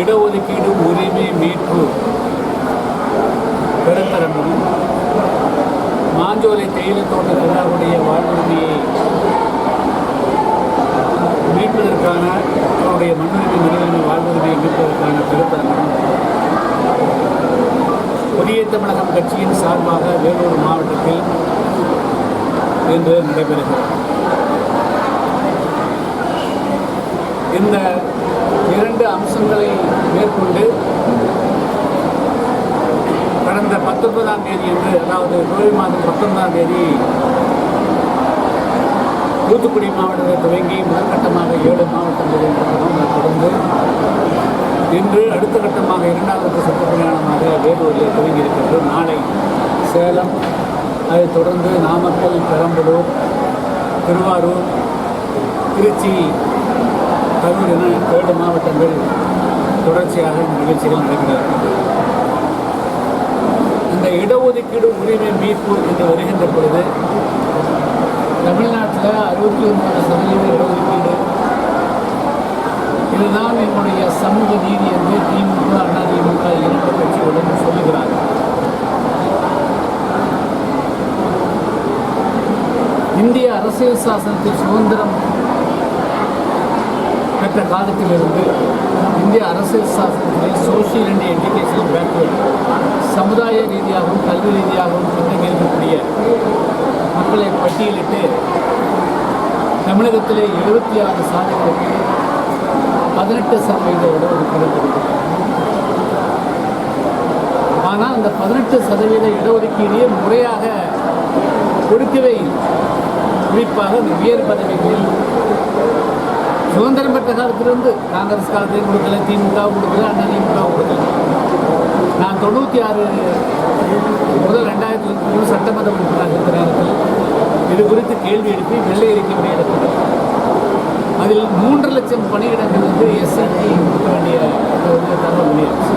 இடஒதுக்கீடு உரிமை மீட்பு பெருந்தரமும் மாஞ்சோலை தேயிலை தோட்ட தொழிலாளருடைய வாழ்வுரிமையை மீட்பதற்கான அவருடைய மண்ணுரிமை மனிதனின் வாழ்வுரிமையை மீட்பதற்கான பெருந்தரமும் புதிய தமிழகம் கட்சியின் சார்பாக வேலூர் மாவட்டத்தில் இன்று நடைபெறுகிறது. இந்த இரண்டு அம்சங்களை மேற்கொண்டு கடந்த பத்தொன்பதாம் தேதி என்று அதாவது ஜூலை மாதம் பத்தொன்பதாம் தேதி தூத்துக்குடி மாவட்டத்தில் துவங்கி முதற்கட்டமாக ஏழு மாவட்டங்களில் நடத்தணும் தொடர்ந்து இன்று அடுத்த கட்டமாக இரண்டாவது சுற்று பிரயாணமாக வேலூரில் துவங்கி இருக்கின்றது நாளை சேலம் அதைத் தொடர்ந்து நாமக்கல் பெரம்பலூர் திருவாரூர் திருச்சி கரூர் ஏழு மாவட்டங்கள் தொடர்ச்சியாக நிகழ்ச்சிகள் நடைபெறுகிறது இந்த இடஒதுக்கீடு உரிமை மீட்பு என்று வருகின்ற பொழுது தமிழ்நாட்டில் அறுபத்தி ஒன்பது சதவீத இடஒதுக்கீடு. இதுதான் என்னுடைய சமூக நீதி என்று திமுக அதிமுக இரண்டு கட்சிகளுடன் சொல்லுகிறார் இந்திய அரசியல் சாசனத்தில் சுதந்திரம் பெற்ற காலத்திலிருந்து இந்திய அரசியல் சாஸ்திரத்தில் சோசியல் அண்ட் எஜுகேஷன் பேக்வர்ட் சமுதாய ரீதியாகவும் கல்வி ரீதியாகவும் பின்தங்கி இருக்கக்கூடிய மக்களை பட்டியலிட்டு தமிழகத்திலே எழுபத்தி ஆறு சாதிகளுக்கு பதினெட்டு சதவீத இடஒதுக்கீடு கொடுக்கிறது ஆனால் அந்த பதினெட்டு சதவீத இடஒதுக்கீடையே முறையாக கொடுக்கவே இல்லை. குறிப்பாக இந்த உயர் பதவிகளில் சுதந்திரம் பெற்ற காலத்திலிருந்து காங்கிரஸ் காலத்தையும் கொடுக்கல திமுக கொடுக்கல அதிமுக கொடுக்கல. நான் தொண்ணூற்றி ஆறு முதல் ரெண்டாயிரத்தி மூணு சட்டமன்ற உறுப்பினராக இருக்கிற நேரத்தில் இது குறித்து கேள்வி எழுப்பி வெள்ளை அறிக்கை வெளியிடப்பட்டது அதில் மூன்று லட்சம் பணியிடங்கள் வந்து எஸ்ஐடி கொடுக்க வேண்டிய தகவல் வெளியாச்சு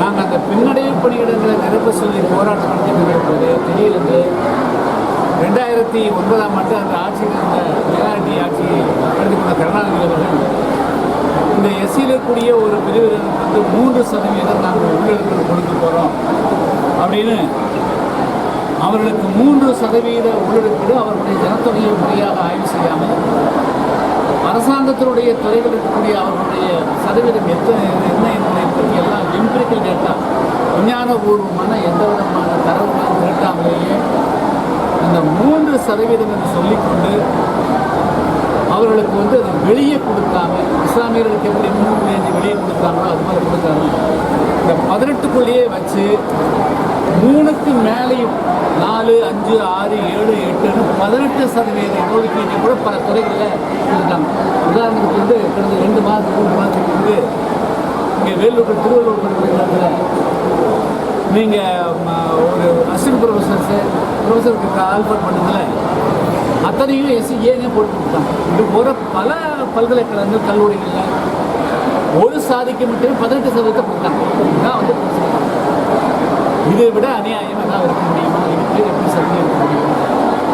நாங்கள் அந்த பின்னடைவு பணியிடங்களை நிரப்ப சொல்லி போராட்டம் நடத்தி போது திடீரென்று ரெண்டாயிரத்தி ஒன்பதாம் ஆண்டு அந்த ஆட்சியில் இருந்த மேலாண்டி ஆட்சியை கொண்ட கருணாநிதி அவர்கள் இந்த எஸ்சியில் இருக்கக்கூடிய ஒரு பிரிவினருக்கு வந்து மூன்று சதவீதம் நாங்கள் உள்ளிடத்தில் கொடுக்க போகிறோம் அப்படின்னு அவர்களுக்கு மூன்று சதவீத உள்ளிடப்பீடு அவர்களுடைய ஜனத்தொகையை முறையாக ஆய்வு செய்யாமல் அரசாங்கத்தினுடைய துறைகள் இருக்கக்கூடிய அவர்களுடைய சதவீதம் எத்தனை என்ன என்பதை பற்றி எல்லாம் எம்பிரிக்கல் டேட்டா விஞ்ஞானபூர்வமான எந்த விதமான தரவுகளும் திரட்டாமலேயே அந்த மூன்று சதவீதம் என்று சொல்லிக்கொண்டு அவர்களுக்கு வந்து அதை வெளியே கொடுக்காம இஸ்லாமியர்களுக்கு எப்படி மூணு அஞ்சு வெளியே கொடுத்தாங்களோ அது மாதிரி கொடுத்தாங்க இந்த பதினெட்டுக்குள்ளேயே வச்சு மூணுக்கு மேலேயும் நாலு அஞ்சு ஆறு ஏழு எட்டுன்னு பதினெட்டு சதவீத இடஒதுக்கீட்டை கூட பல துறைகளில் கொடுத்தாங்க உதாரணத்துக்கு வந்து கடந்த ரெண்டு மாதத்துக்கு மூணு மாதத்துக்கு வந்து இங்கே வேலூர் திருவள்ளூர் நீங்கள் ஒரு அசிஸ்டன்ட் ப்ரொஃபஸர்ஸு ப்ரொஃபஸருக்கு ஆல்பர் பண்ணதில் அத்தனையும் எஸ்சி ஏனே போட்டு கொடுத்தாங்க இது போகிற பல பல்கலைக்கழகங்கள் கல்லூரிகளில் ஒரு சாதிக்கு மட்டுமே பதினெட்டு சதவீதத்தை கொடுத்தாங்க இதுதான் வந்து இதை விட அநியாயம் ஏதாவது இருக்க முடியுமா? இதுக்கு எப்படி சந்தி இருக்க முடியும்?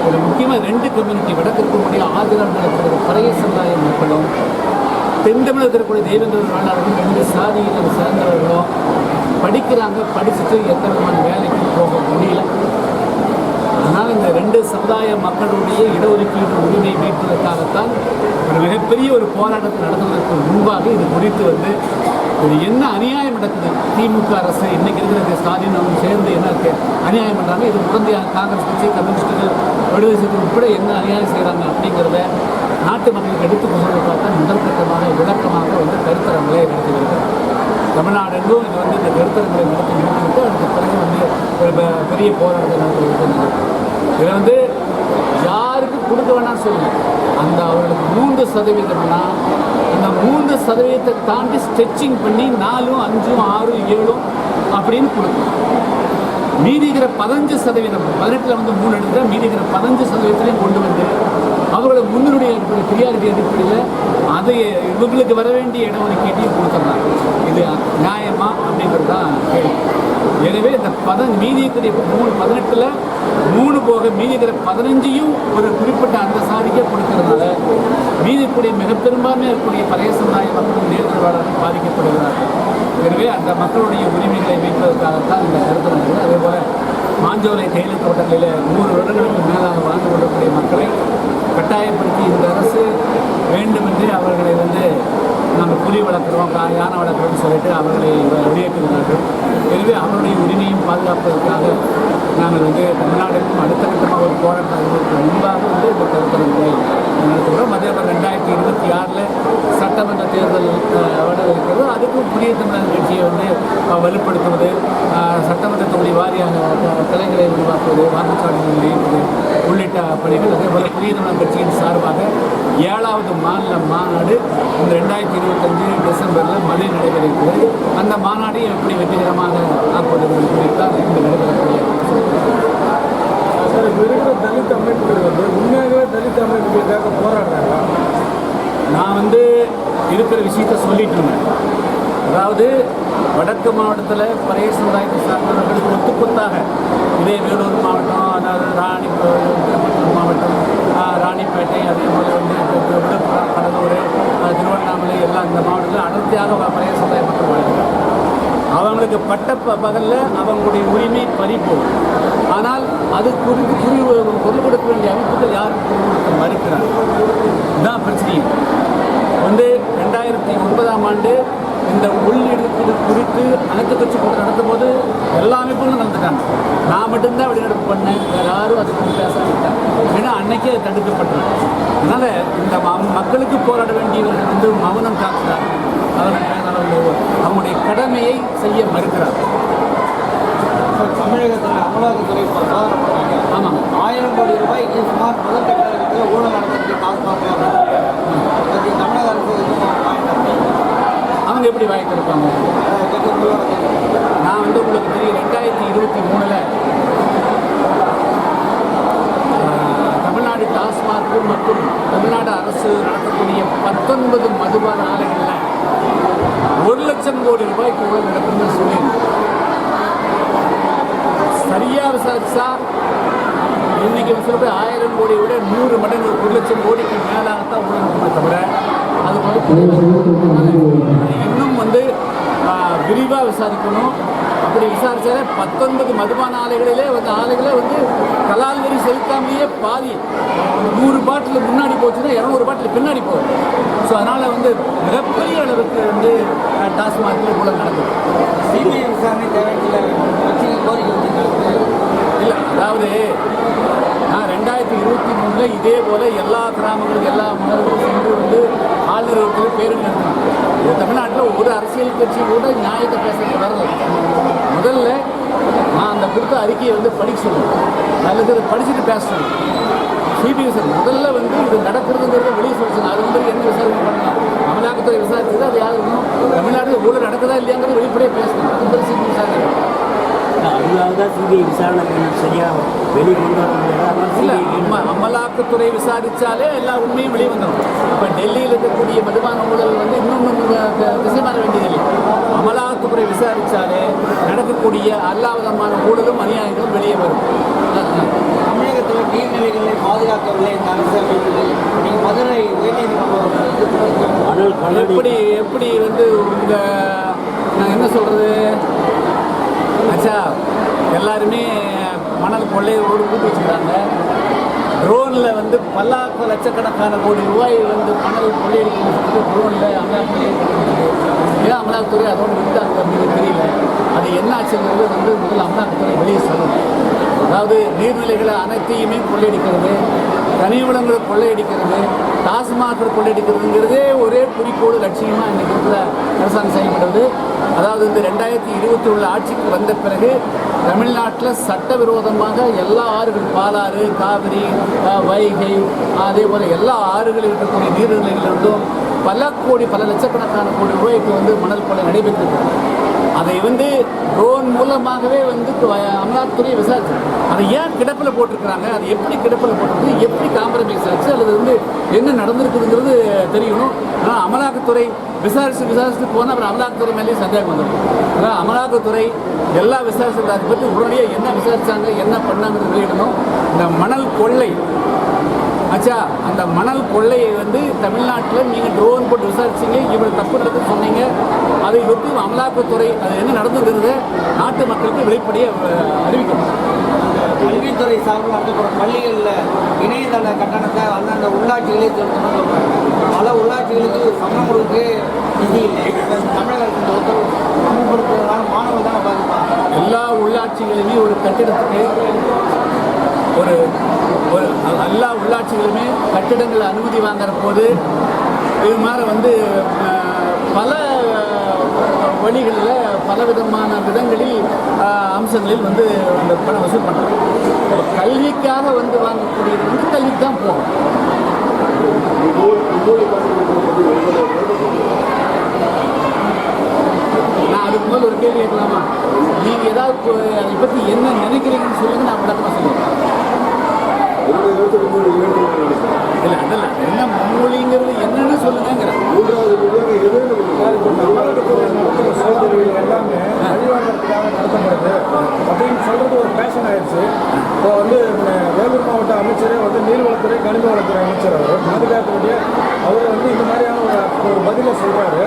ஒரு முக்கியமாக ரெண்டு கம்யூனிட்டி வடக்கு இருக்கக்கூடிய ஆதிராக இருக்கிற பழைய சமுதாய மக்களும் தென் தமிழகத்தில் இருக்கக்கூடிய தெய்வங்கள் வேளாளர்களும் ரெண்டு சாதியில் சேர்ந்தவர்களும் படிக்கிறாங்க படிச்சுட்டு எத்தனை விதமான வேலைக்கு போக முடியல. ஆனால் இந்த ரெண்டு சமுதாய மக்களுடைய இடஒதுக்கீடு உரிமை மீட்பதற்காகத்தான் ஒரு மிகப்பெரிய ஒரு போராட்டத்தை நடத்துவதற்கு முன்பாக இது குறித்து வந்து இது என்ன அநியாயம் நடக்குது? திமுக அரசு இன்னைக்கு இருக்கிற ஸ்டாலின் அவங்க சேர்ந்து என்ன அநியாயம் பண்ணுறாங்க இது உடந்தையாக காங்கிரஸ் கட்சி கம்யூனிஸ்டுகள் விடுதலை சிறுத்தை உட்பட என்ன அநியாயம் செய்கிறாங்க அப்படிங்கிறத நாட்டு மக்களுக்கு எடுத்து கொள்வதற்காக முதல் கட்டமாக விளக்கமாக வந்து கருத்தரங்களை நடத்தி வருகிறார். தமிழ்நாடு எங்கும் இது வந்து இந்த கருத்தரங்களை நடத்தி முடிச்சுட்டு அதுக்கு பிறகு வந்து ஒரு பெரிய போராட்டத்தை நடத்தி இதில் வந்து யாருக்கு கொடுக்க வேணாம்னு சொல்லுங்க. அந்த அவர்களுக்கு மூன்று சதவீதம்னா அந்த மூன்று சதவீதத்தை தாண்டி ஸ்ட்ரெச்சிங் பண்ணி நாலும் அஞ்சும் ஆறும் ஏழும் அப்படின்னு கொடுக்கணும். மீதிகிற பதினஞ்சு சதவீதம் பதினெட்டில் வந்து மூணு எடுத்தா மீதிகிற பதினஞ்சு சதவீதத்திலையும் கொண்டு வந்து அவர்களோட முன்னுடைய அடிப்படை பிரியாரிட்டி அடிப்படையில் அதை இவங்களுக்கு வர வேண்டிய இடஒதுக்கீட்டையும் கொடுத்துட்றாங்க இது நியாயமா அப்படிங்கிறது தான் கேள்வி. எனவே இந்த பத மீதி மூணு பதினெட்டில் மூணு போக மீதிக்கிற பதினஞ்சையும் ஒரு குறிப்பிட்ட அந்த சாதிக்கே கொடுக்கறதுனால மீதிக்கூடிய மிக பெரும்பான்மையாக இருக்கக்கூடிய பழைய சமுதாய மக்களும் நேர்தல்வாளர்கள் பாதிக்கப்படுகிறார்கள். எனவே அந்த மக்களுடைய உரிமைகளை மீட்பதற்காகத்தான் இந்த கருத்து வந்தது அதே போல் மாஞ்சோலை தேயிலை தோட்டங்களில் நூறு வருடங்களுக்கு மேலாக வாழ்ந்து கொள்ளக்கூடிய மக்களை கட்டாயப்படுத்தி இந்த அரசு வேண்டுமென்றே அவர்களை வந்து நம்ம புலி வளர்க்குறோம் கா- யானை வளர்க்குறோம்னு சொல்லிட்டு அவர்களை வெளியேற்றுகிறார்கள் எனவே அவருடைய உரிமையும் பாதுகாப்பதற்காக நாங்கள் வந்து தமிழ்நாடுக்கும் அடுத்த கட்டமாக ஒரு போராட்டம் அறிவிப்பதற்கு முன்பாக வந்து இந்த கருத்தரங்களை நடத்துகிறோம். அதே போல் ரெண்டாயிரத்தி இருபத்தி ஆறில் சட்டமன்ற தேர்தல் அதுக்கும் புதிய தமிழக கட்சியை வந்து வலுப்படுத்துவது? சட்டமன்ற தொகுதி வாரியாக கிளைகளை உருவாக்குவது வாக்குச்சாவடிகளை வெளியிடுவது உள்ளிட்ட பணிகள். அதே போல் புதிய தமிழக கட்சியின் சார்பாக ஏழாவது மாநில மாநாடு இந்த ரெண்டாயிரத்தி இருபத்தஞ்சு டிசம்பரில் மதுரை நடைபெற இருக்கிறது அந்த மாநாடை எப்படி வெற்றிகரமாக ஆக்குவது குறித்து தான் இந்த நடைபெறக்கூடிய சார் இப்போ இருக்கிற தலித் அமைப்புகள் வந்து உண்மையாகவே தலித் அமைப்புகளுக்காக போராடுறாங்க நான் வந்து இருக்கிற விஷயத்த சொல்லிட்டு இருந்தேன். அதாவது வடக்கு மாவட்டத்தில் பழைய சமுதாயத்தை சார்ந்தவர்களுக்கு ஒத்து கொத்தாக இதே வேலூர் மாவட்டம் அதாவது ராணி மாவட்டம் ராணிப்பேட்டை அதே போல் வந்து விழுப்புரம் கடலூர் திருவண்ணாமலை எல்லாம் இந்த மாவட்டத்தில் அடர்த்தியாக பழைய சமுதாய மக்கள் வாழ்கிறார் அவங்களுக்கு பட்ட பகலில் அவங்களுடைய உரிமை பறிப்போம் ஆனால் அது குறித்து குறி பொருள் கொடுக்க வேண்டிய அமைப்புகள் யாரும் பொருள் கொடுக்க மறுக்கிறாங்க. இதுதான் பிரச்சனையும் வந்து ரெண்டாயிரத்தி ஒன்பதாம் ஆண்டு இந்த உள்ளிடுக்கு குறித்து அனைத்து கட்சி கூட்டம் நடத்தும் போது எல்லா அமைப்புகளும் நடந்துட்டாங்க. நான் மட்டும்தான் வெளிநடப்பு பண்ணேன். வேற யாரும் அது பற்றி பேச மாட்டாங்க ஏன்னா அன்னைக்கே தடுக்கப்பட்டது. அதனால இந்த மக்களுக்கு போராட வேண்டியவர்கள் வந்து மௌனம் காக்கிறார். அவங்களுடைய கடமையை செய்ய மறுக்கிறார். தமிழகத்தில் அமலாக்கத்துறை ஆமாம் ஆயிரம் கோடி ரூபாய்க்கு சுமார் முதல் கட்டத்தில் ஊழல் நடந்துட்டு டாஸ்மாக் பற்றி தமிழக அரசு அவங்க எப்படி கேட்க உங்களோட நான் வந்து உங்களுக்கு தெரியும் ரெண்டாயிரத்தி இருபத்தி மூணில் தமிழ்நாடு டாஸ்மாக் மற்றும் தமிழ்நாடு அரசு நடத்தக்கூடிய பத்தொன்பது மதுபான ஆலைகளில் ஒரு லட்சம் கோடி ரூபாய்க்கு ஊழல் நடக்குதுன்னு சொல்லியிருந்தேன் சரியாக விசாரிச்சா இன்னைக்கு சில பேர் ஆயிரம் கோடியை விட நூறு மடங்கு ஒரு லட்சம் கோடிக்கு மேலாகத்தான் ஊழல் நடக்குமே தவிர அது வந்து வந்து விரிவாக விசாரிக்கணும். அப்படி விசாரிச்சாலே பத்தொன்பது மதுபான ஆலைகளிலே வந்து ஆலைகளே வந்து கலால் வரி செலுத்தாமலேயே பாதி நூறு பாட்டில் முன்னாடி போச்சுன்னா இரநூறு பாட்டில் பின்னாடி போகும். ஸோ அதனால் வந்து மிகப்பெரிய அளவுக்கு வந்து அஹ், டாஸ்மாகில் ஊழல் நடக்குது. சிபிஐ விசாரணை தேவையில்லை. கோரிக்கை இல்லை அதாவது நான் ரெண்டாயிரத்தி இருபத்தி மூணில் இதே போல் எல்லா கிராமங்களுக்கும் எல்லா மன்னர்களும் சென்று வந்து ஆளுநர்களுக்கு பேருந்து நடத்தினாங்க தமிழ்நாட்டில் ஒரு அரசியல் கட்சி கூட நியாயத்தை பேசுறது வரல. முதல்ல நான் அந்த கொடுத்த அறிக்கையை வந்து படிக்க சொல்லுவேன் அல்லது அதை படிச்சுட்டு பேச சொல்லுவேன் சார் முதல்ல வந்து இது நடக்கிறதுங்கிறத வெளியே சொல்லுங்க அது வந்து என்ன விசாரணை பண்ணலாம் அமலாக்கத்துறை விசாரிச்சது அது யாரும் இன்னும் தமிழ்நாட்டில் ஊழல் நடக்குதா இல்லையாங்கிறது வெளிப்படையாக பேசணும் அது வந்து சிபிஐ விசாரணை அதுக்காக தான் சிபிஐ விசாரணை பண்ணி சரியாக வெளியே கொண்டு வர முடியாது இல்ல அம்ம அமலாக்கத்துறை விசாரிச்சாலே எல்லா உண்மையும் வெளியே வந்துடும் இப்போ டெல்லியில் இருக்கக்கூடிய மதுபான ஊழல் வந்து இன்னும் திசை மாற வேண்டியதில்லை. அமலாக்கத்துறை விசாரிச்சாலே நடக்கக்கூடிய எல்லா விதமான ஊழலும் அநியாயங்களும் வெளியே வரும். தமிழகத்தில் நீர்நிலைகளை பாதுகாக்கவில்லை நீங்கள் மதுரை உயர்நீதிமன்றம் எப்படி எப்படி வந்து உங்க நான் என்ன சொல்றது? ஆச்சா எல்லாருமே மணல் கொள்ளையோடு கூட்டு வச்சுக்கிறாங்க. ட்ரோனில் வந்து பல்லாயிரம் லட்சக்கணக்கான கோடி ரூபாய் வந்து மணல் கொள்ளையடிக்கிறதுக்கு ட்ரோனில் அமலாக்கத்துறை ஏன் அமலாக்கத்துறை அதோடு விட்டாங்க அப்படின்னு தெரியல. அது என்ன ஆச்சுங்கிறது வந்து முதல்ல அமலாக்கத்துறை வெளியே சொல்லணும். அதாவது நீர்நிலைகளை அனைத்தையுமே கொள்ளையடிக்கிறது கனிவளங்களை கொள்ளையடிக்கிறது டாஸ்மாக் கொள்ளையடிக்கிறதுங்கிறதே ஒரே குறிக்கோடு லட்சியமாக இன்றைக்கு இருக்கிற அரசாங்கம் செய்யப்படுது அதாவது இந்த ரெண்டாயிரத்தி இருபத்தி ஒன்று ஆட்சிக்கு வந்த பிறகு தமிழ்நாட்டில் சட்டவிரோதமாக எல்லா ஆறுகள் பாலாறு காவிரி வைகை அதே போல் எல்லா ஆறுகளில் இருக்கக்கூடிய நீர்நிலைகளிலிருந்தும் பல கோடி பல லட்சக்கணக்கான கோடி ரூபாய்க்கு வந்து மணல் கொலை நடைபெற்றிருக்கிறது அதை வந்து ட்ரோன் மூலமாகவே வந்து அமலாக்கத்துறை விசாரிச்சு. அதை ஏன் கிடப்பில் போட்டிருக்கிறாங்க? அது எப்படி கிடப்பில் போட்டிருக்கு எப்படி காம்ப்ரமைஸ் ஆச்சு? அல்லது வந்து என்ன நடந்திருக்குதுங்கிறது தெரியணும். ஆனால் அமலாக்கத்துறை விசாரிச்சு விசாரிச்சுட்டு போனால் அப்புறம் அமலாக்கத்துறை மேலேயும் சந்தேகம் வந்துடும். ஆனால் அமலாக்கத்துறை எல்லா விசாரிச்சு அதை பற்றி உடனடியாக என்ன விசாரித்தாங்க என்ன பண்ணாங்கன்னு வெளியிடணும். இந்த மணல் கொள்ளை ஆச்சா அந்த மணல் கொள்ளையை வந்து தமிழ்நாட்டில் நீங்கள் ட்ரோன் போட்டு விசாரிச்சீங்க இவ்வளோ தப்பு நடக்குன்னு சொன்னீங்க. அதை ஒட்டி அமலாக்கத்துறை அது என்ன நடந்துங்கிறத நாட்டு மக்களுக்கு வெளிப்படையாக அறிவிக்கணும். கல்வித்துறை சார்பில் நடத்தப்படும் பள்ளிகளில் இணையதள கட்டணத்தை அந்தந்த உள்ளாட்சிகளே செலுத்தணும்னு சொல்கிறாங்க பல உள்ளாட்சிகளுக்கு சம்பளம் கொடுக்க நிதி இல்லை. தமிழக அரசு இந்த உத்தரவு அமல்படுத்துவதனால மாணவர்கள் தான் பாதிப்பாங்க எல்லா உள்ளாட்சிகளுமே ஒரு கட்டிடத்துக்கு ஒரு ஒரு எல்லா உள்ளாட்சிகளுமே கட்டிடங்கள் அனுமதி வாங்குற போது இது மாதிரி வந்து பல வழிகளில் பல விதமான விதங்களில் அம்சங்களில் வந்து அந்த பணம் வசூல் பண்ணுறோம் கல்விக்காக வந்து வாங்கக்கூடியது வந்து கல்விக்கு தான் போகும். நான் அதுக்கு முதல் ஒரு கேள்வி கேட்கலாமா? நீங்கள் ஏதாவது அதை பற்றி என்ன நினைக்கிறீங்கன்னு சொல்லுங்கள் நான் விளக்கமாக சொல்லுவேன் இல்லை அதல்ல என்ன மும்மொழிங்கிறது என்னன்னு சொல்லுங்கிறேன் சோதனைகள் எல்லாமே அழிவாங்கிறதுக்காக நடத்தப்படுது. அப்படின்னு சொல்றது ஒரு பேஷன் ஆயிடுச்சு. இப்போ வந்து வேலூர் மாவட்ட அமைச்சரே வந்து நீர்வளத்துறை கனிம வளத்துறை அமைச்சர் அவர். பாதுகாக்கக்கூடிய அவர் வந்து இந்த மாதிரியான ஒரு ஒரு பதிலை சொல்றாரு.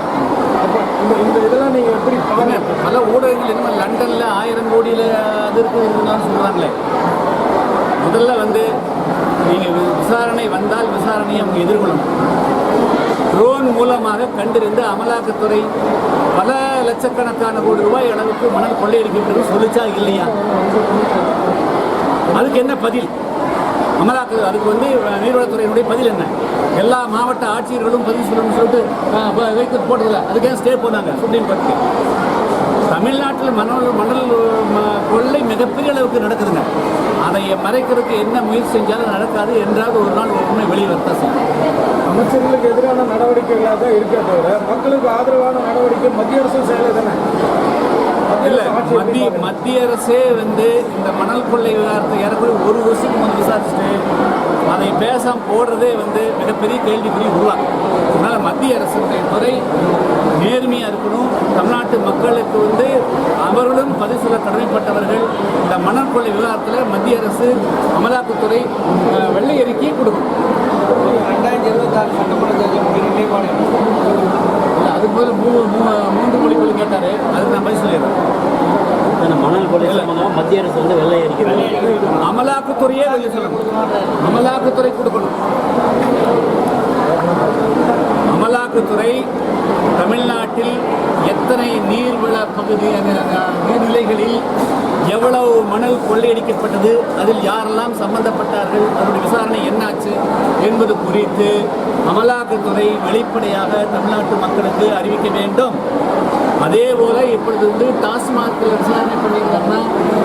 அப்போ இந்த இந்த இதெல்லாம் நீங்க எப்படி பாருங்க பல ஊடகங்கள் என்ன லண்டனில் ஆயிரம் கோடியில் அது இருக்குதுன்னு சொல்கிறாங்களே முதல்ல வந்து நீங்கள் விசாரணை வந்தால் விசாரணையை அவங்க எதிர்கொள்ளணும். ட்ரோன் மூலமாக கண்டறிந்து அமலாக்கத்துறை பல லட்சக்கணக்கான கோடி ரூபாய் அளவுக்கு மணல் கொள்ளையடிக்கப்பட்டு சொல்லிச்சா இல்லையா? அதுக்கு என்ன பதில்? அமலாக்க அதுக்கு வந்து நீர்வளத்துறையினுடைய பதில் என்ன? எல்லா மாவட்ட ஆட்சியர்களும் பதில் சொல்லணும்னு சொல்லிட்டு வைத்து போட்டதில்லை. அதுக்கே ஸ்டே போனாங்க சுப்ரீம் கோர்ட்டுக்கு தமிழ்நாட்டில் மணல் மணல் கொள்ளை மிகப்பெரிய அளவுக்கு நடக்குதுங்க. அதை மறைக்கிறதுக்கு என்ன முயற்சி செஞ்சாலும் நடக்காது என்றாவது ஒரு நாள் ஒரு உண்மை வெளியே செய்யும். அமைச்சர்களுக்கு எதிரான நடவடிக்கைகளாக தான் இருக்கே தவிர மக்களுக்கு ஆதரவான நடவடிக்கை மத்திய அரசு செய்யலை தானே? இல்லை மத்திய மத்திய அரசே வந்து இந்த மணல் கொள்ளை விவகாரத்தை ஏறக்குறைய ஒரு வருஷத்துக்கு வந்து விசாரிச்சுட்டு அதை பேசாமல் போடுறதே வந்து மிகப்பெரிய கேள்விக்குறி உருவாக்கும் அதனால் மத்திய அரசுடைய துறை நேர்மையாக இருக்கணும். தமிழ்நாட்டு மக்களுக்கு வந்து அவர்களும் பதிவு சொல்ல கடமைப்பட்டவர்கள் இந்த மணல் கொள்ளை விவகாரத்தில் மத்திய அரசு அமலாக்கத்துறை வெள்ளை அறிக்கையை கொடுக்கும். ரெண்டாயிரத்தி இருபத்தாறு சட்டமன்ற தேர்தல் முடிவு நிலைப்பாடு அதுக்கு முதல்ல மூ மூ- மூன்று மொழிகள் கேட்டார். அதுக்கு நான் பதில் சொல்லிடுறேன். மணல் கொள்ளை சம்பந்தமாக மத்திய அரசு வந்து வெள்ளை அறிக்கிறாங்க அமலாக்கத்துறையே வெளியே சொல்லணும் அமலாக்கத்துறை கொடுக்கணும். அமலாக்கத்துறை தமிழ்நாட்டில் எத்தனை நீர்வள பகுதி நீர்நிலைகளில் எவ்வளவு மணல் கொள்ளையடிக்கப்பட்டது அதில் யாரெல்லாம் சம்பந்தப்பட்டார்கள் அதனுடைய விசாரணை என்னாச்சு என்பது குறித்து அமலாக்கத்துறை வெளிப்படையாக தமிழ்நாட்டு மக்களுக்கு அறிவிக்க வேண்டும். அதே போல இப்பொழுது வந்து டாஸ்மாகில் விசாரணை பண்ணியிருக்காங்கன்னா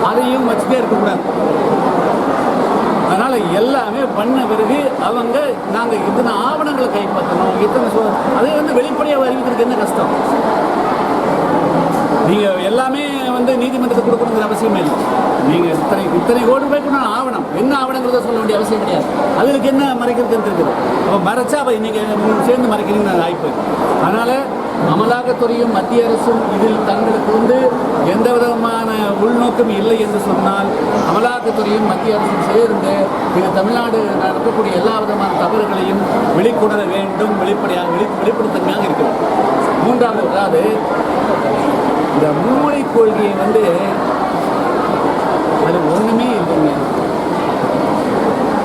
அதையும் வச்சுட்டே இருக்கக்கூடாது. பண்ண பிறகு அவங்க நாங்கள் இத்தனை ஆவணங்களை கைப்பற்றணும் இத்தனை சொ அதை வந்து வெளிப்படையாக அறிவிக்கிறதுக்கு என்ன கஷ்டம்? நீங்கள் எல்லாமே வந்து நீதிமன்றத்துக்கு கொடுக்கணுங்கிற அவசியமே இல்லை. நீங்கள் இத்தனை இத்தனை கோடி ரூபாய்க்கு நான் ஆவணம். என்ன ஆவணங்கிறத சொல்ல வேண்டிய அவசியம் கிடையாது. அதுக்கு என்ன மறைக்கிறதுன்னு இருக்குது அப்போ மறைச்சா அப்போ நீங்கள் சேர்ந்து மறைக்கிறீங்கன்னு வாய்ப்பு அதனால் அமலாக்கத்துறையும் மத்திய அரசும் இதில் தங்களுக்கு வந்து எந்த விதமான உள்நோக்கம் இல்லை என்று சொன்னால் அமலாக்கத்துறையும் மத்திய அரசும் சேர்ந்து இது தமிழ்நாடு நடக்கக்கூடிய எல்லா விதமான தவறுகளையும் வெளிக்கொணர வேண்டும் வெளிப்படையாக வெளி வெளிப்படுத்தமையாக இருக்கிறது. மூன்றாவது அதாவது இந்த மூளை கொள்கையை வந்து அது ஒன்றுமே இல்லைங்க.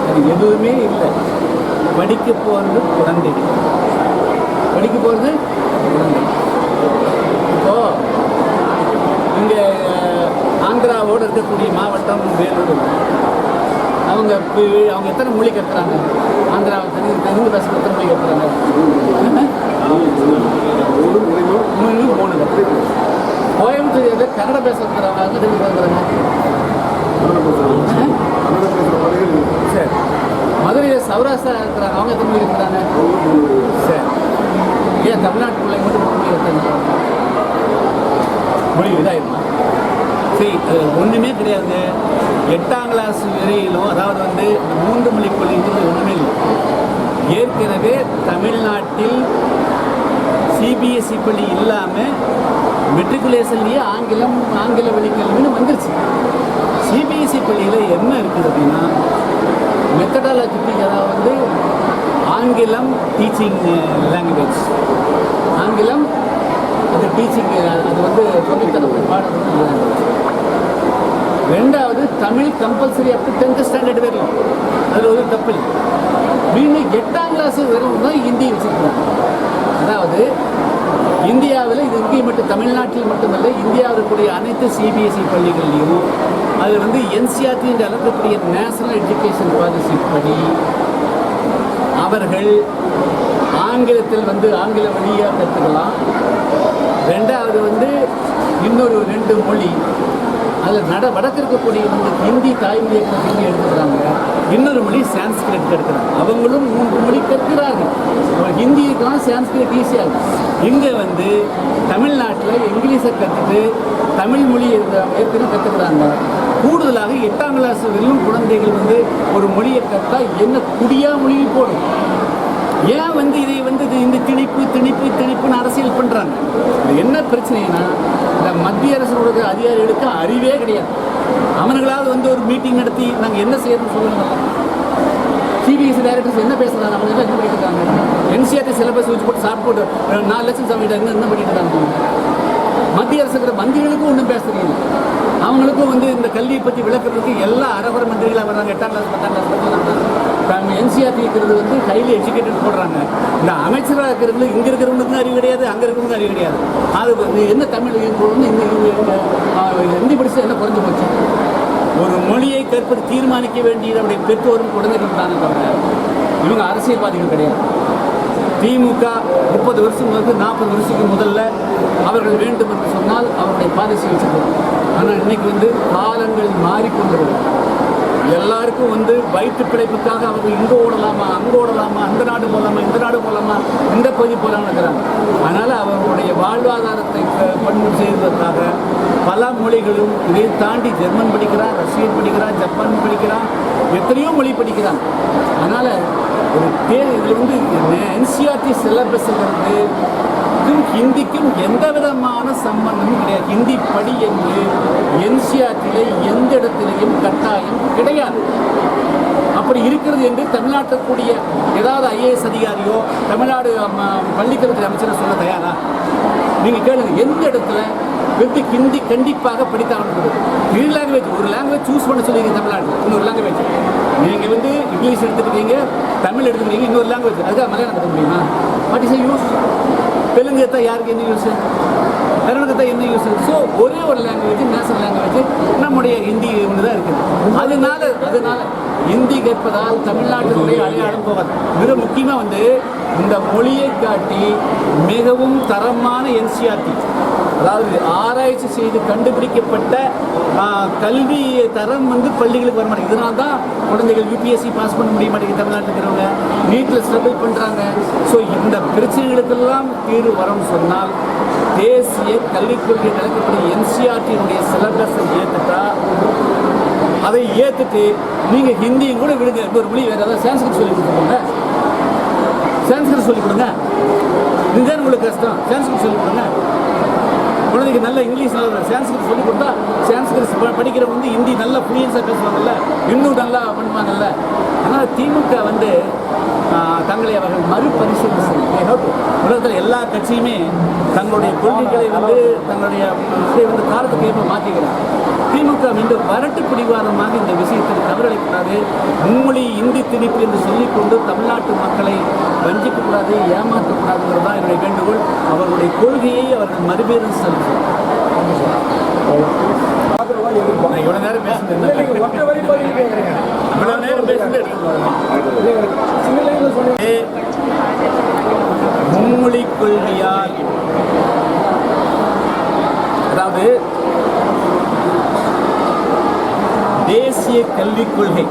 அது எதுவுமே இல்லை. படிக்க போகிறது குழந்தைகள் படிக்க போகிறது இப்போது இங்கே ஆந்திராவோடு இருக்கக்கூடிய மாவட்டம் வேலூர். அவங்க அவங்க எத்தனை மொழி கற்றுறாங்க ஆந்திரா தெலுங்கு தெலுங்கு பேச எத்தனை மொழி கற்றுறாங்க மூணு மூணு. கோயம்புத்தூர் எது? கன்னட பேச கற்றுறாங்க தெலுங்கு பேசுகிறாங்க சரி. மதுரையில் சௌராஷ்டிரா இருக்கிறாங்க அவங்க எத்தனை மொழி இருக்கிறாங்க சரி. ஏன் தமிழ்நாட்டு பிள்ளைங்க மட்டும் மொழி கற்றுறாங்க மொழி சரி அது ஒன்றுமே கிடையாது. எட்டாம் கிளாஸ் வரையிலும் அதாவது வந்து மூன்று மொழி கொள்கைங்கிறது ஒன்றுமே இல்லை. ஏற்கனவே தமிழ்நாட்டில் சிபிஎஸ்சி பள்ளி இல்லாமல் மெட்ரிகுலேஷன்லேயே ஆங்கிலம் ஆங்கில வழிகல்வின்னு வந்துருச்சு. சிபிஎஸ்சி பள்ளியில் என்ன இருக்குது அப்படின்னா மெத்தடாலஜிக்கு அதாவது வந்து ஆங்கிலம் டீச்சிங் லாங்குவேஜ் uh, ஆங்கிலம் அது டீச்சிங் uh, அது வந்து சொல்லித்தரக்கூடிய பாடம் ரெண்டாவது Tamil compulsory up to tenth standard வரையும். அதில் ஒரு தப்பு மீண்டும் எட்டாம் கிளாஸ் வரையும் தான் ஹிந்தி வச்சுருக்காங்க அதாவது இந்தியாவில் இது இங்கே மட்டும் தமிழ்நாட்டில் மட்டுமல்ல இந்தியாவில் இருக்கக்கூடிய அனைத்து சிபிஎஸ்இ பள்ளிகள்லையும் அது வந்து என்சிஆர்டி என்று அழைக்கக்கூடிய நேஷனல் எஜுகேஷன் பாலிசி படி அவர்கள் ஆங்கிலத்தில் வந்து ஆங்கில வழியாக கற்றுக்கலாம் ரெண்டாவது வந்து இன்னொரு ரெண்டு மொழி. அதில் நட வடக்கு இருக்கக்கூடிய வந்து ஹிந்தி தாய்மொழியை ஹிந்தி எடுத்துக்கிறாங்க இன்னொரு மொழி சான்ஸ்கிரிட் எடுக்கிறாங்க அவங்களும் மூன்று மொழி கற்கிறார்கள். அவங்க ஹிந்தி இருக்கலாம் சான்ஸ்கிரிட் ஈஸியாகும் இங்கே வந்து தமிழ்நாட்டில் இங்கிலீஷை கற்றுட்டு தமிழ் மொழி ஏற்கனவே கற்றுக்கிறாங்க கூடுதலாக எட்டாம் கிளாஸ் வரையிலும் குழந்தைகள் வந்து ஒரு மொழியை கற்றால் என்ன குடியா மொழியில் போடும். ஏன் வந்து இதை வந்து இது இந்த திணிப்பு திணிப்பு திணிப்புன்னு அரசியல் பண்ணுறாங்க இது என்ன பிரச்சனைனா இந்த மத்திய அரசோட அதிகாரிகளுக்கு அறிவே கிடையாது. அவர்களாவது வந்து ஒரு மீட்டிங் நடத்தி நாங்கள் என்ன செய்யணும்னு சொல்லணும்? சிபிஎஸ்சி டைரக்டர்ஸ் என்ன பேசுகிறாங்க அவங்க என்ன பண்ணிட்டு இருக்காங்க? என்சிஆர்டி சிலபஸ் வச்சு போட்டு சாப்பிட்டு போட்டு நாலு லட்சம் சமையல் என்ன என்ன பண்ணிட்டு இருக்காங்க. மத்திய அரசு இருக்கிற மந்திரிகளுக்கும் ஒன்றும் பேசுறீங்க அவங்களுக்கும் வந்து இந்த கல்வியை பற்றி விளக்குறதுக்கு எல்லா அரவர மந்திரிகளாக வர்றாங்க. எட்டாம் கிளாஸ் பத்தாம் கிளாஸ் படிக்கிறாங்க என்சிஆர்டி இருக்கிறது வந்து ஹைலி எஜுகேட்டட் போடுறாங்க. இந்த அமைச்சராக இருக்கிறது இங்கே இருக்கிறவங்களுக்கும் அறிவு கிடையாது அங்கே இருக்கிறவங்களுக்கும் அறிவு கிடையாது. அது என்ன தமிழ் வந்து இந்த ஹிந்தி படிச்சு என்ன குறைஞ்சு போச்சு? ஒரு மொழியை கற்பது தீர்மானிக்க வேண்டியது அவருடைய பெற்றோரும் குழந்தைகள் தானே தவிர இவங்க அரசியல்வாதிகள் கிடையாது. திமுக முப்பது வருஷம் வந்து நாற்பது வருஷத்துக்கு முதல்ல அவர்கள் வேண்டும் என்று சொன்னால் அவருடைய பாதை வச்சிருக்கோம் ஆனால் இன்னைக்கு வந்து காலங்கள் மாறிக்கொண்டிருக்கிறது. எல்லாருக்கும் வந்து வயிற்று பிழைப்புக்காக அவங்க இங்கே ஓடலாமா அங்கே ஓடலாமா அந்த நாடு போகலாமா இந்த நாடு போகலாமா இந்த பகுதி போகலாம்னு இருக்கிறாங்க. அதனால் அவர்களுடைய வாழ்வாதாரத்தை பண்பு செய்வதற்காக பல மொழிகளும் இதை தாண்டி ஜெர்மன் படிக்கிறான் ரஷ்யன் படிக்கிறான் ஜப்பான் படிக்கிறான் எத்தனையோ மொழி படிக்கிறான். அதனால் ஒரு பேர் இதில் வந்து என்சிஆர்டி சிலபஸ்ங்கிறது தமிழுக்கும் ஹிந்திக்கும் எந்த விதமான சம்பந்தமும் கிடையாது. ஹிந்தி படி என்று என்சிஆர்டியில் எந்த இடத்திலையும் கட்டாயம் கிடையாது. அப்படி இருக்கிறது என்று தமிழ்நாட்டில் கூடிய ஏதாவது ஐஏஎஸ் அதிகாரியோ தமிழ்நாடு பள்ளிக்கல்வித்துறை அமைச்சரை சொல்ல தயாரா? நீங்கள் கேளுங்க எந்த இடத்துல வெற்றி ஹிந்தி கண்டிப்பாக படித்தாங்க இரு லாங்குவேஜ் ஒரு லாங்குவேஜ் சூஸ் பண்ண சொல்லுவீங்க தமிழ்நாட்டில் இன்னொரு லாங்குவேஜ் நீங்கள் வந்து இங்கிலீஷ் எடுத்துக்கிறீங்க தமிழ் எடுத்துக்கிறீங்க இன்னொரு லாங்குவேஜ் அதுக்காக மலையாளம் கற்றுக்க முடியுமா? வாட் இஸ் யூஸ் தெலுங்கு எடுத்தால் யாருக்கு என்ன யூஸ் கன்னடத்தை என்ன யூஸ் ஸோ ஒரே ஒரு லாங்குவேஜ் நேஷனல் லாங்குவேஜ் நம்முடைய ஹிந்தி ஒன்று தான் இருக்குது. அதனால அதனால ஹிந்தி கேட்பதால் தமிழ்நாட்டினுடைய அடையாளம் போகாது. மிக முக்கியமாக வந்து இந்த மொழியை காட்டி மிகவும் தரமான என்சிஆர்டி அதாவது ஆராய்ச்சி செய்து கண்டுபிடிக்கப்பட்ட கல்வி தரம் வந்து பள்ளிகளுக்கு வர மாட்டேங்குது. இதனால தான் குழந்தைகள் யூபிஎஸ்சி பாஸ் பண்ண முடிய மாட்டேங்குது தமிழ்நாட்டில் இருக்கிறவங்க. நீட்டில் ஸ்ட்ரகிள் பண்ணுறாங்க ஸோ இந்த பிரச்சனைகளுக்கெல்லாம் தீர்வு வரும் சொன்னால் தேசிய கல்விக் கொள்கை நடக்கக்கூடிய என்சிஆர்டியினுடைய சிலபஸை ஏற்றுட்டா அதை ஏற்றுட்டு நீங்கள் ஹிந்தியும் கூட விடுங்க. இன்னொரு மொழி வேறு ஏதாவது சான்ஸ்கிரிட் சொல்லி கொடுத்துருங்க சான்ஸ்கிரிட் சொல்லி கொடுங்க. இதுதான் உங்களுக்கு கஷ்டம். சான்ஸ்கிரிட் சொல்லி கொடுங்க. குழந்தைக்கு நல்ல இங்கிலீஷ் நல்ல சான்ஸ்கிரிட் சொல்லி கொடுத்தா படிக்கிறவங்க வந்து ஹிந்தி நல்ல ஃப்ளூயன்ஸாக பேசுவாங்கல்ல இன்னும் நல்லா பண்ணுவாங்கல்ல. ஆனால் திமுக வந்து தங்களை அவர்கள் மறுபரிசீலனை செய்யும் உலகத்தில் எல்லா கட்சியுமே தங்களுடைய கொள்கைகளை வந்து தங்களுடைய இதை வந்து காலத்துக்கு ஏற்ப மாற்றிக்கிறார் திமுக மீண்டும் வரட்டு பிடிவாதமாக இந்த விஷயத்தில் தவறளிக்கூடாது மும்மொழி இந்தி திணிப்பு என்று சொல்லிக்கொண்டு தமிழ்நாட்டு மக்களை வஞ்சிக்கக்கூடாது ஏமாற்றக்கூடாதுங்கிறது தான் என்னுடைய வேண்டுகோள். அவர்களுடைய கொள்கையை அவர்கள் மறுபேரும் செலுத்தும் ஆதரவா எதிர்ப்பா நான் இவ்வளோ நேரம் இல்ல, பேசுனது நீங்க ஒற்றை வரி பதில் கேட்குறீங்க இவ்வளோ நேரம் பேசுனது எடுத்துக்கணும் நீங்க சின்ன லைன்ல சொன்னீங்க. மும்மொழி கொள்கையால். அதாவது தேசிய கல்விக் கொள்கை.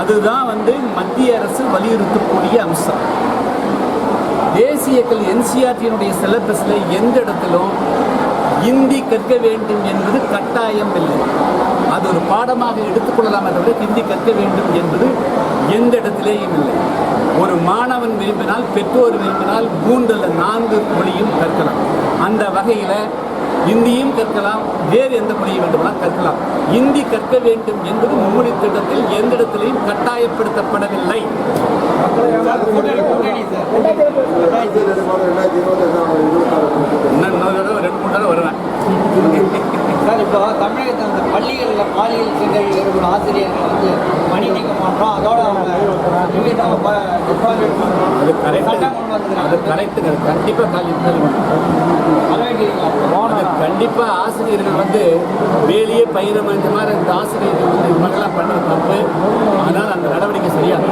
அதுதான் வந்து மத்திய அரசு வலியுறுத்தக்கூடிய அம்சம். தேசிய கல்வி என்சிஆர்டியினுடைய சிலபஸில் எந்த இடத்திலும் இந்தி கற்க வேண்டும் என்பது கட்டாயம் இல்லை அது ஒரு பாடமாக எடுத்துக்கொள்ளலாம் தவிர ஹிந்தி கற்க வேண்டும் என்பது எந்த இடத்திலேயும் இல்லை ஒரு மாணவன் விரும்பினால் பெற்றோர் விரும்பினால் மூன்று அல்ல நான்கு மொழியும் கற்கலாம் அந்த வகையில் இந்தியும் கற்கலாம் வேறு எந்த மொழியை வேண்டுமானால் கற்கலாம் இந்தி கற்க வேண்டும் என்பது மும்மொழி திட்டத்தில் எந்த இடத்திலையும் கட்டாயப்படுத்தப்படவில்லை ரெண்டு மூணு வரும் தமிழகத்தில் அந்த பள்ளிகளில் பாலியல் சிந்தனை இருக்கிற ஆசிரியர்களை வந்து பணி நீக்க மாட்டோம் அதோட அவங்க இங்கிட்ட அவங்க டிபார்ட்மெண்ட் அது கரெக்டு சட்டம் கொண்டு அது வந்துருக்காங்க கரெக்டுங்க கண்டிப்பாக காலி அது கண்டிப்பாக ஆசிரியர்கள் வந்து வேலையே பயிர இந்த மாதிரி இந்த ஆசிரியர்கள் வந்து இது மாதிரிலாம் பண்ண தப்பு அதனால் அந்த நடவடிக்கை சரியாக